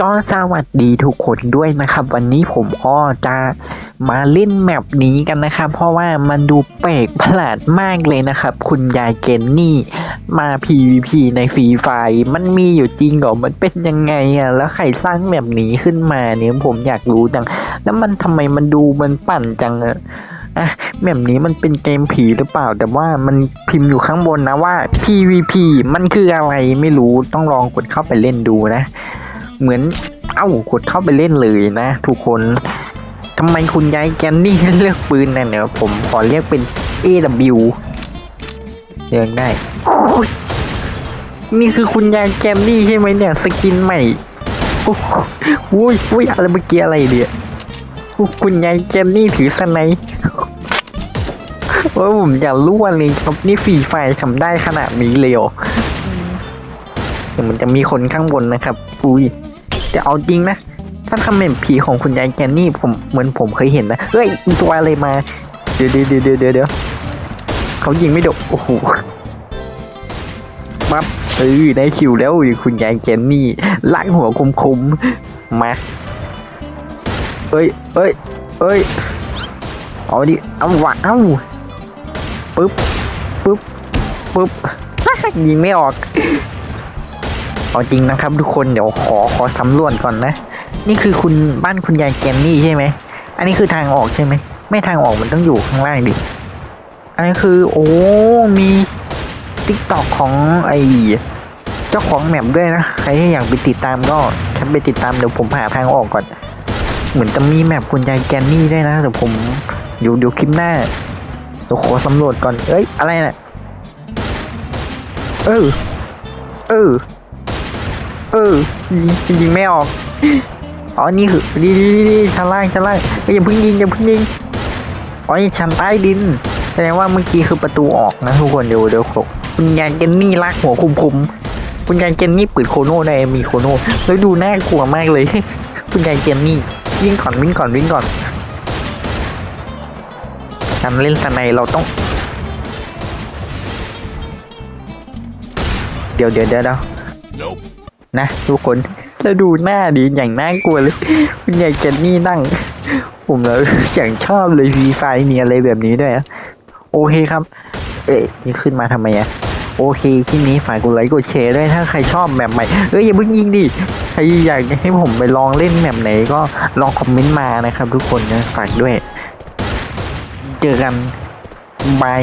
ก็สวัสดีทุกคนด้วยนะครับ วันนี้ผมก็จะมาเล่นแมปนี้กันนะครับ เพราะว่ามันดูแปลกประหลาดมากเลยนะครับ คุณยายเกนนี่มา PVP ในฟรีไฟมันมีอยู่จริงเหรอมันเป็นยังไงอะแล้วใครสร้างแมปนี้ขึ้นมาเนี่ยผมอยากรู้จัง แล้วมันทำไมมันดูมันปั่นจังอะอะแบบนี้มันเป็นเกมผีหรือเปล่า แต่ว่ามันพิมพ์อยู่ข้างบนนะว่า PVP มันคืออะไรไม่รู้ต้องลองกดเข้าไปเล่นดูนะ เหมือนเอ้ากดเข้าไปเล่นเลยนะทุกคนทำไมคุณยายแกนนี่เลือกปืนน่ะเนี่ยผมขอเรียกเป็น AW เรียกได้ นี่คือคุณยายแกนนี่ใช่ไหมเนี่ย สกินใหม่โอ้โหอุ้ยอุ้ยอะไรเมื่อกี้อะไรเนี่ยคุณยายแกนนี่ถือสไนป์ว่าผมอยากรู้ว่าเลยครับนี่ฟีไฟทำได้ขนาดนี้เลยเหรอเดี๋ยวมันจะมีคนข้างบนนะครับ อุ้ย แต่เอาจริงนะถ้านทำเป็นผีของคุณยายแกนนี่ผมเหมือนผมเคยเห็นนะเฮ้ยมีตัวอะไรมาเดี๋ยวเดี๋ยวเดี๋ยวเดี๋ยวเดี๋ยวเดี๋ยวเขายิงไม่โดนโอ้โหปั๊บเออได้คิวแล้วคุณยายแกนนี่ลากหัวคมคมๆมาเอ้ยเอ้ยเอ้ยเอาดิเอาวะเอาปึ๊บปึ๊บปึ๊บยิงไม่ออก เอาจริงนะครับ ทุกคนเดี๋ยวขอขอสำรวจก่อนนะ นี่คือคุณบ้านคุณยายแกนนี่ใช่ไหมอันนี้คือทางออกใช่ไหมไม่ทางออกมันต้องอยู่ข้างล่างดิอันนี้คือ โอ้มีติ๊กตอกของไอเจ้าของแมปด้วยนะใครที่อยากไปติดตามก็แค่ไปติดตามเดี๋ยวผมหาทางออกก่อน เหมือนจะมีแมปคุณยายแกนนี่ด้วยนะเดี๋ยวผมเดี๋ยวเดี๋ยวคลิปหน้าเดี๋ยวขอสำรวจก่อนเอ้ยอะไรน่ะเออเออ เออยิงยิงไม่ออกอ๋อนี่คือดีดีดีชั้นล่างชั้นล่างอยอย่าพิ่งยิงอย่าพิ่งยิงอ๋อนี่ชั้นใต้ดินแสดงว่าเมื่อกี้คือประตูออกนะทุกคนเดี๋ยวเดี๋ยวคุณยายเจนนี่ลากหัวคุมคุมคุณยายเจนนี่เปิดโคโน่ได้มีโคโน่แล้วดูน่ากลัวมากเลย คุณยายเจนนี่วิ่งก่อนวิ่งก่อนวิ่งก่อนการเล่นสไนเราต้อง เดี๋ยวเดี๋ยวเดี๋ยวเดี๋ยว Nope. นะทุกคนแล้วดูหน้าดีอย่างน่ากลัวเลยคุณยายเจนนี่นั่ง ผมแล้วอย่างชอบเลยวีไฟมีอะไรแบบนี้ด้วยโอเคครับ เอ้ยนี่ขึ้นมาทำไมอะโอเคคลิปนี้ฝากกดไลค์กดแชร์ด้วยถ้าใครชอบแบบใหม่เอ้ยอย่าเพิ่งยิงดิใครอยากให้ผมไปลองเล่นแบบไหนก็ลองคอมเมนต์มานะครับ ทุกคนนะฝากด้วย เจอกันบาย